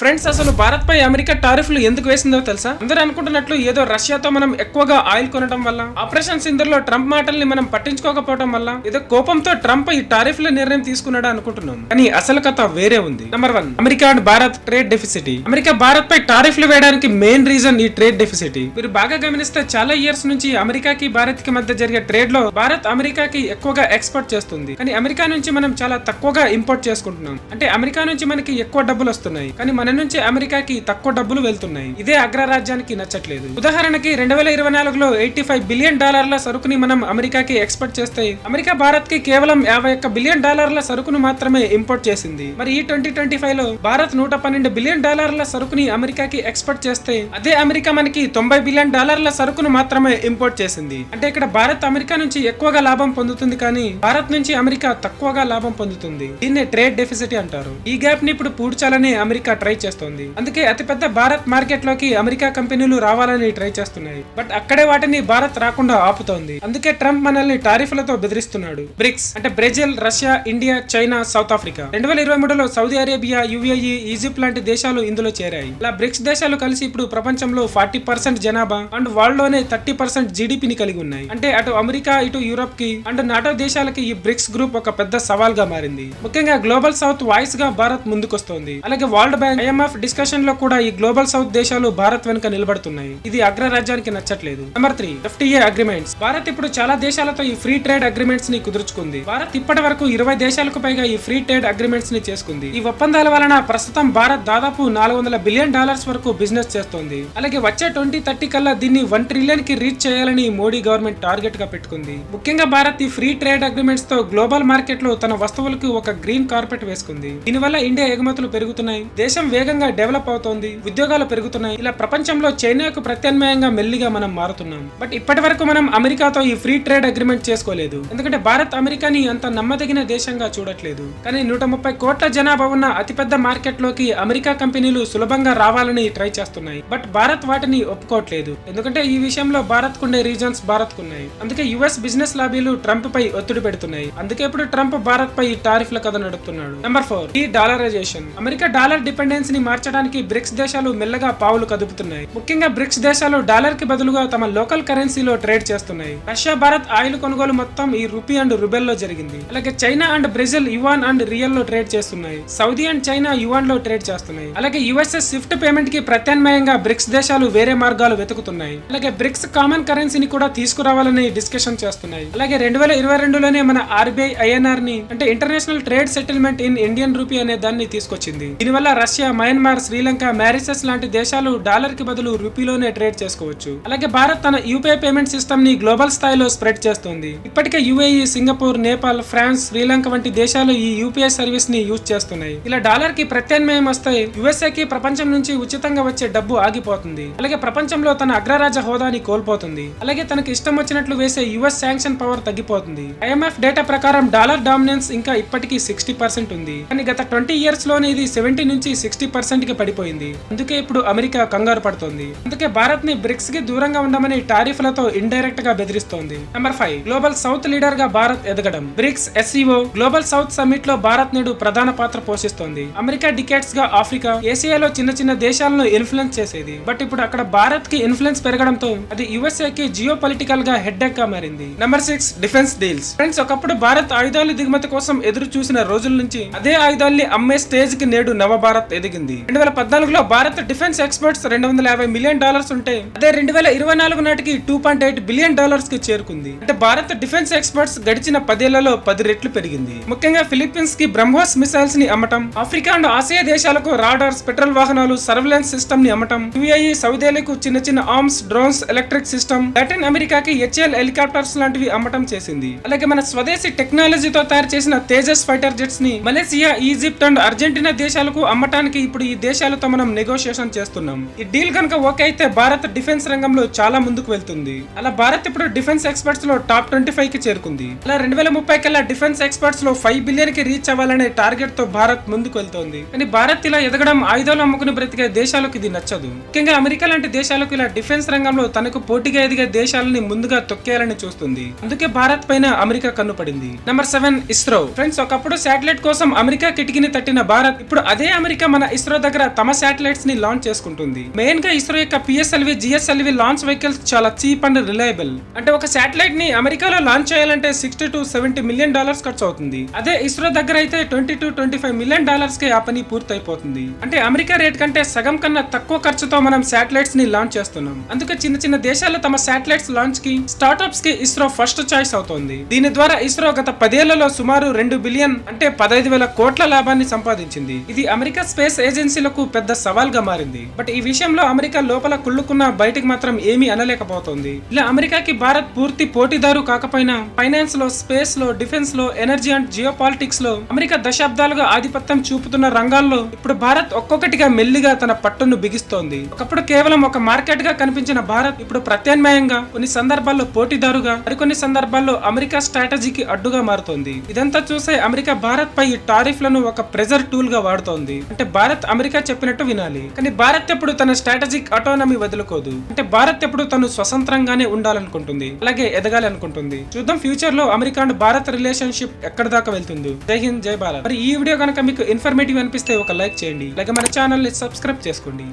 Friends అసలు భారత్ పై America టారిఫ్లు ఎందుకు వేసిందో తెలుసా? అందరూ అనుకుంటున్నట్లు ఏదో రష్యాతో మనం ఎక్కువగా ఆయిల్ కొనడం వల్ల ఆపరేషన్ సింధర్ ట్రంప్ మాటల్ని మనం పట్టించుకోకపోవడం వల్ల ఏదో కోపంతో ట్రంప్ ఈ టారిఫ్ల నిర్ణయం తీసుకున్నాడు అనుకుంటున్నాం. కానీ అసలు కథ వేరే ఉంది. Number one America and Bharat trade deficit. America Bharat పై టారిఫ్లు వేయడానికి మెయిన్ రీజన్ ఈ ట్రేడ్ డెఫిసిట్. మీరు బాగా గమనిస్తే చాలా ఇయర్స్ నుంచి అమెరికాకి భారత్కి మధ్య జరిగే ట్రేడ్లో భారత్ అమెరికాకి ఎక్కువగా ఎక్స్పోర్ట్ చేస్తుంది. కానీ అమెరికా నుంచి మనం చాలా తక్కువగా ఇంపోర్ట్ చేసుకుంటున్నాం. అంటే అమెరికా నుంచి మనకి ఎక్కువ డబ్బులు వస్తున్నాయి. కానీ మన నుంచి అమెరికాకి తక్కువ డబ్బులు వెళ్తున్నాయి. ఇదే అగ్రరాజ్యానికి నచ్చట్లేదు. ఉదాహరణకి రెండు వేల ఇరవై నాలుగులో ఎయిటీ ఫైవ్ బిలియన్ డాలర్ల సరుకుని మనం అమెరికాకి ఎక్స్పోర్ట్ చేస్తే అమెరికా భారత్కి కేవలం యాభై ఒక్క బిలియన్ డాలర్ల సరుకును మాత్రమే ఇంపోర్ట్ చేసింది. మరి ఈ ట్వంటీ ట్వంటీ ఫైవ్లో భారత్ నూట పన్నెండు బిలియన్ డాలర్ల సరుకుని అమెరికాకి ఎక్స్పోర్ట్ చేస్తే అదే అమెరికా మనకి తొంభై బిలియన్ డాలర్ల సరుకును మాత్రమే ఇంపోర్ట్ చేసింది. అంటే ఇక్కడ భారత్ అమెరికా నుంచి ఎక్కువగా లాభం పొందుతుంది కానీ భారత్ నుంచి అమెరికా తక్కువగా లాభం పొందుతుంది. దీన్నే ట్రేడ్ డెఫిసిట్ అంటారు. ఈ గ్యాప్ని ఇప్పుడు పూడ్చాలని అమెరికా ట్రై చేస్తోంది. అందుకే అతిపెద్ద భారత్ మార్కెట్లోకి అమెరికా కంపెనీలు రావాలని ట్రై చేస్తున్నాయి. బట్ అక్కడే వాటిని భారత్ రాకుండా ఆపుతోంది. అందుకే ట్రంప్ మనల్ని టారిఫ్లతో బెదిరిస్తున్నాడు. బ్రిక్స్ అంటే Brazil Russia India China South Africa. రెండు వేల ఇరవై మూడులో సౌదీ అరేబియా యుఏఈ ఈజిప్ట్ లాంటి దేశాలు ఇందులో చేరాయి. ఇలా బ్రిక్స్ దేశాలు కలిసి ఇప్పుడు ప్రపంచంలో ఫార్టీ పర్సెంట్ జనాభా అండ్ వరల్డ్లోనే థర్టీ పర్సెంట్ జీడిపిని కలిగి ఉన్నాయి. అంటే అటు అమెరికా ఇటు యూరోప్కి అండ్ నాటో దేశాలకి ఈ బ్రిక్స్ గ్రూప్ ఒక పెద్ద సవాల్గా మారింది. ముఖ్యంగా గ్లోబల్ సౌత్ వాయిస్గా భారత్ ముందుకొస్తోంది. అలాగే వరల్డ్ బ్యాంక్ ఐఎంఎఫ్ డిస్కషన్లో కూడా ఈ గ్లోబల్ సౌత్ దేశాలు భారత్ వెనుక నిలబడుతున్నాయి. ఇది అగ్రరాజ్యానికి నచ్చట్లేదు. Number three FTA agreements. Bharat ఇప్పుడు చాలా దేశాలతో ఈ ఫ్రీ ట్రేడ్ అగ్రిమెంట్స్ని కుదుర్చుకుంది. భారత్ ఇప్పటి వరకు ఇరవై దేశాలకు పైగా ఈ ఫ్రీ ట్రేడ్ అగ్రిమెంట్స్ని చేసుకుంది. ఈ ఒప్పందాల వలన ప్రస్తుతం భారత్ దాదాపు నాలుగు వందల బిలియన్ డాలర్స్ వరకు బిజినెస్ చేస్తోంది. అలాగే వచ్చే ట్వంటీ థర్టీ కల్లా దీన్ని వన్ ట్రిలియన్కి రీచ్ చేయాలని మోడీ గవర్నమెంట్ టార్గెట్గా పెట్టుకుంది. ముఖ్యంగా భారత్ ఈ ఫ్రీ ట్రేడ్ అగ్రిమెంట్స్తో గ్లోబల్ మార్కెట్లో తన వస్తువులకు ఒక గ్రీన్ కార్పెట్ వేసుకుంది. దీనివల్ల ఇండియా ఎగుమతులు పెరుగుతున్నాయి. దేశం వేగంగా డెవలప్ అవుతోంది ఉద్యోగాలు పెరుగుతున్నాయి. ఇలా ప్రపంచంలో చైనాకు ప్రత్యామ్నాయంగా మెల్లిగా మనం మారుతున్నాం. బట్ ఇప్పటి వరకు మనం అమెరికాతో ఈ ఫ్రీ ట్రేడ్ అగ్రిమెంట్ చేసుకోలేదు. ఎందుకంటే భారత్ అమెరికాని అంత నమ్మదగిన దేశంగా చూడట్లేదు. కానీ నూట ముప్పై కోట్ల జనాభా ఉన్న అతిపెద్ద మార్కెట్లోకి అమెరికా కంపెనీలు సులభంగా రావాలని ట్రై చేస్తున్నాయి. బట్ భారత్ వాటిని ఒప్పుకోవట్లేదు. ఎందుకంటే ఈ విషయంలో భారత్ కుండే రీజన్స్ భారత్ కున్నాయి అందుకే యుఎస్ బిజినెస్ లాబీలు ట్రంప్ పై ఒత్తిడి పెడుతున్నాయి. అందుకే ఇప్పుడు ట్రంప్ భారత్ పై టారిఫ్ల కథ నడుపుతున్నాడు. నెంబర్ ఫోర్ ఈ డాలరైజేషన్ అమెరికా డాలర్ డిపెండెన్స్ ని మార్చడానికి బ్రిక్స్ దేశాలు మెల్లగా పావులు కదుపుతున్నాయి. ముఖ్యంగా బ్రిక్స్ దేశాలు డాలర్కి బదులుగా తమ లోకల్ కరెన్సీలో ట్రేడ్ చేస్తున్నాయి. రష్యా భారత్ ఆయిల్ కొనుగోలు మొత్తం ఈ రూపీ అండ్ రుబెల్లో జరిగింది. అలాగే China and Brazil yuan and రియల్లో trade చేస్తున్నాయి. సౌదీ అండ్ చైనా యువాన్లో ట్రేడ్ చేస్తున్నాయి. అలాగే యుఎస్ఎస్ స్విఫ్ట్ పేమెంట్కి ప్రత్యామ్నాయంగా బ్రిక్స్ దేశాలు వేరే మార్గాలు వెతుకుతున్నాయి. అలాగే బ్రిక్స్ కామన్ కరెన్సీని కూడా తీసుకురావాలని డిస్కషన్ చేస్తున్నాయి. అలాగే రెండు వేల ఇరవై రెండులోనే మన ఆర్బీఐ ఐఎన్ఆర్ని అంటే international trade settlement in Indian rupee అనే దాన్ని తీసుకొచ్చింది. దీనివల్ల రష్యా మయన్మార్ శ్రీలంక మారిసస్ లాంటి దేశాలు డాలర్కి బదులు రూపీలోనే ట్రేడ్ చేసుకోవచ్చు. అలాగే భారత్ తన యూపీఐ పేమెంట్ సిస్టమ్ని గ్లోబల్ స్థాయిలో స్ప్రెడ్ చేస్తుంది. ఇప్పటికే UAE Singapore Nepal France Sri Lanka వంటి దేశాలు ఈ యూపీఐ సర్వీస్ని యూజ్ చేస్తున్నాయి. ఇలా డాలర్కి ప్రత్యామ్నాయం వస్తే యుఎస్ఏ కి ప్రపంచం నుంచి ఉచితంగా వచ్చే డబ్బు ఆగిపోతుంది. అలాగే ప్రపంచంలో తన అగ్రరాజ్య హోదాని కోల్పోతుంది. అలాగే తనకి ఇష్టం వచ్చినట్లు వేసే యుఎస్ శాంక్షన్ పవర్ తగ్గిపోతుంది. ఐఎంఎఫ్ డేటా ప్రకారం డాలర్ డామినెన్స్ ఇంకా ఇప్పటికీ సిక్స్టీ పర్సెంట్ ఉంది. కానీ గత ట్వంటీ ఇయర్స్లోనే ఇది సెవెంటీ నుంచి సిక్స్టీ పర్సెంట్కి పడిపోయింది. అందుకే ఇప్పుడు అమెరికా కంగారు పడుతోంది. అందుకే భారత్ని బ్రిక్స్కి దూరంగా ఉండమని టారిఫ్లతో ఇండైరెక్ట్గా బెదిరిస్తోంది. నెంబర్ ఫైవ్ గ్లోబల్ సౌత్ లీడర్గా భారత్ ఎదగడం. బ్రిక్స్ ఎస్ఈఓ గ్లోబల్ సౌత్ సమ్మిట్లో భారత్ నేడు ప్రధాన పాత్ర పోషిస్తోంది. అమెరికా డికేట్స్గా ఆఫ్రికా ఏసియాలో చిన్న చిన్న దేశాలను ఇన్ఫ్లుయెన్స్ చేసేది. బట్ ఇప్పుడు అక్కడ భారత్కి ఇన్ఫ్లుయెన్స్ పెరగడంతో అది యుఎస్ఏ కి జియో పొలిటికల్గా హెడ్గా మారింది. Number six defence deals. Friends ఒకప్పుడు భారత్ ఆయుధాలు దిగుమతి కోసం ఎదురు చూసిన రోజుల నుంచి అదే ఆయుధాల్ని అమ్మే స్టేజ్కి నేడు నవ భారత్ జరిగింది. రెండు వేల పద్నాలుగులో భారత్ డిఫెన్స్ ఎక్స్పర్ట్స్ రెండు వందల యాభై మిలియన్ డాలర్స్ ఉంటే అదే రెండు వేల ఇరవై నాలుగు నాటికి టూ పాయింట్ ఎయిట్ బిలియన్ డాలర్స్కి చేరుకుంది. అంటే భారత్ డిఫెన్స్ ఎక్స్పర్ట్స్ గడిచిన పదేళ్ళలో పది రెట్లు పెరిగింది. ముఖ్యంగా ఫిలిప్పీన్స్కి బ్రహ్మోస్ మిసైల్స్ని అమ్మటం ఆఫ్రికా అండ్ ఆసియా దేశాలకు రాడార్స్ పెట్రోల్ వాహనాలు సర్వేలెన్స్ సిస్టమ్ని అమ్మటం యుఏఈ సౌదీలకు చిన్న చిన్న arms drones electric system Latin అమెరికాకి హెచ్ఎల్ హెలికాప్టర్స్ లాంటివి అమ్మటం చేసింది. అలాగే మన స్వదేశీ టెక్నాలజీతో తయారు చేసిన తేజస్ ఫైటర్ జెట్స్ని మలేసియా ఈజిప్ట్ అండ్ అర్జెంటీనా దేశాలకు అమ్మటానికి ఇప్పుడు ఈ దేశాలతో మనం నెగోషియేషన్ చేస్తున్నాం. ఈ డీల్ కనుక ఓకే అయితే భారత్ డిఫెన్స్ రంగంలో చాలా ముందుకు వెళ్తుంది. అలా భారత్ ఇప్పుడు డిఫెన్స్ ఎక్స్పర్ట్స్లో టాప్ ట్వంటీ ఫైవ్కి చేరుకుంది. అలా రెండు వేల ముప్పై కల్లా డిఫెన్స్ ఎక్స్పర్ట్స్లో ఫైవ్ బిలియన్కి రీచ్ అవ్వాలనే టార్గెట్తో భారత్ ముందుకు వెళ్తోంది. కానీ భారత్ ఇలా ఎదగడం ఆయుధాలు అమ్ముకుని బ్రతికే దేశాలకు ఇది నచ్చదు. ముఖ్యంగా అమెరికా లాంటి దేశాలకు ఇలా డిఫెన్స్ రంగంలో తనకు పోటీగా ఎదిగే దేశాలని ముందుగా తొక్కేయాలని చూస్తుంది. అందుకే భారత్ పైన అమెరికా కన్నుపడింది నెంబర్ సెవెన్ ఇస్రో. ఫ్రెండ్స్ ఒకప్పుడు శాటిలైట్ కోసం అమెరికా కిటికీని తట్టిన భారత్ ఇప్పుడు అదే అమెరికా మన ఇస్రో దగ్గర తమ శాటిలైట్స్ని లాంచ్ చేసుకుంటుంది. మెయిన్గా ఇస్రో యొక్క పిఎస్ఎల్వి జిఎస్ఎల్వి లాంచ్ వెహికల్స్ చాలా చీప్ అండ్ రిలయబుల్ అంటే ఒక శాటిలైట్ని అమెరికాలో లాంచ్ చేయాలంటే sixty to seventy million dollars ఖర్చు అవుతుంది. అదే ఇస్రో దగ్గర అయితే twenty to twenty five million డాలర్స్కి ఆ పని పూర్తయిపోతుంది. అంటే అమెరికా రేట్ కంటే సగం కన్నా తక్కువ ఖర్చుతో మనం శాటిలైట్స్ని లాంచ్ చేస్తున్నాం. అందుకే చిన్న చిన్న దేశాలు తమ శాటిలైట్స్ లాంచ్కి స్టార్ట్అప్స్కి ఇస్రో ఫస్ట్ చాయిస్ అవుతోంది. దీని ద్వారా ఇస్రో గత పదేళ్ళలో సుమారు రెండు బిలియన్ అంటే పదహైదు వేల కోట్ల లాభాన్ని సంపాదించింది. ఇది అమెరికా స్పేస్ ఏజెన్సీలకు పెద్ద సవాల్గా మారింది. బట్ ఈ విషయంలో అమెరికా లోపల కుళ్ళుకున్న బయటికి మాత్రం ఏమీ అనలేకపోతోంది. ఇలా అమెరికాకి భారత్ పూర్తి పోటీదారు కాకపోయినా ఫైనాన్స్లో స్పేస్లో డిఫెన్స్లో ఎనర్జీ అండ్ జియో పాలిటిక్స్లో అమెరికా దశాబ్దాలుగా ఆధిపత్యం చూపుతున్న రంగాల్లో ఇప్పుడు భారత్ ఒక్కొక్కటిగా మెల్లిగా తన పట్టును బిగిస్తోంది. ఒకప్పుడు కేవలం ఒక మార్కెట్గా కనిపించిన భారత్ ఇప్పుడు ప్రత్యామ్నాయంగా కొన్ని సందర్భాల్లో పోటీదారుగా మరికొన్ని సందర్భాల్లో అమెరికా స్ట్రాటజీకి అడ్డుగా మారుతోంది. ఇదంతా చూసే అమెరికా భారత్ పై ఈ టారిఫ్లను ఒక ప్రెజర్ టూల్గా వాడుతోంది. అంటే భారత్ అమెరికా చెప్పినట్టు వినాలి. కానీ భారత్ ఎప్పుడు తన స్ట్రాటజిక్ అటోనమీ వదులుకోదు. అంటే భారత్ ఎప్పుడు తను స్వతంత్రంగానే ఉండాలనుకుంటుంది. అలాగే ఎదగాలి అనుకుంటుంది చూద్దాం ఫ్యూచర్లో అమెరికా అండ్ భారత్ రిలేషన్షిప్ ఎక్కడ దాకా వెళ్తుందో. జై హింద్ జై భారత్. మరి ఈ వీడియో కనుక మీకు ఇన్ఫర్మేటివ్ అనిపిస్తే ఒక లైక్ చేయండి. అలాగే మన ఛానల్ని సబ్స్క్రైబ్ చేసుకోండి.